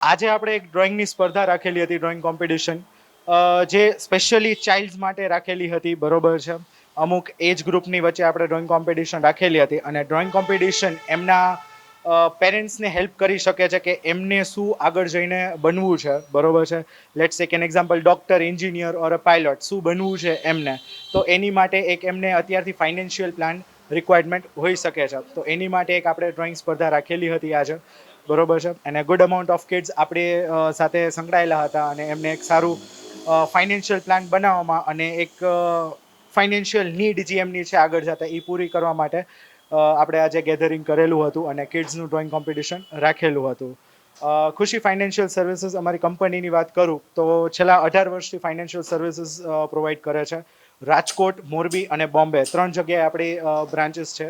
આજે આપણે એક ડ્રોઈંગની સ્પર્ધા રાખેલી હતી ડ્રોઈંગ કોમ્પિટિશન જે સ્પેશિયલી ચાઇલ્ડ્સ માટે રાખેલી હતી, બરોબર છે. અમુક એજ ગ્રુપની વચ્ચે આપણે ડ્રોઈંગ કોમ્પિટિશન રાખેલી હતી અને ડ્રોઈંગ કોમ્પિટિશન એમના પેરેન્ટ્સને હેલ્પ કરી શકે છે કે એમને શું આગળ જઈને બનવું છે, બરોબર છે. Let's take an example doctor engineer or a pilot શું બનવું છે એમને? તો એની માટે એક એમને અત્યારથી ફાઇનાન્શિયલ પ્લાન રિક્વાયરમેન્ટ હોઈ શકે છે. તો એની માટે એક આપણે ડ્રોઈંગ સ્પર્ધા રાખેલી હતી આજે. બરોબર છે? અને ગુડ અમાઉન્ટ ઓફ કિડ્સ આપણે સાથે સંકળાયેલા હતા અને એમને એક સારું ફાઇનાન્શિયલ પ્લાન બનાવવામાં અને એક ફાઇનાન્શિયલ નીડ જે એમની છે આગળ જતા એ પૂરી કરવા માટે આપણે આજે ગેધરિંગ કરેલું હતું અને કિડ્સનું ડ્રોઈંગ કોમ્પિટિશન રાખેલું હતું. ખુશી ફાઇનાન્શિયલ સર્વિસીસ અમારી કંપનીની વાત કરું તો છેલ્લા અઢાર વર્ષથી ફાઇનાન્શિયલ સર્વિસીસ પ્રોવાઈડ કરે છે. રાજકોટ, મોરબી અને બોમ્બે ત્રણ જગ્યાએ આપણી બ્રાન્ચીસ છે.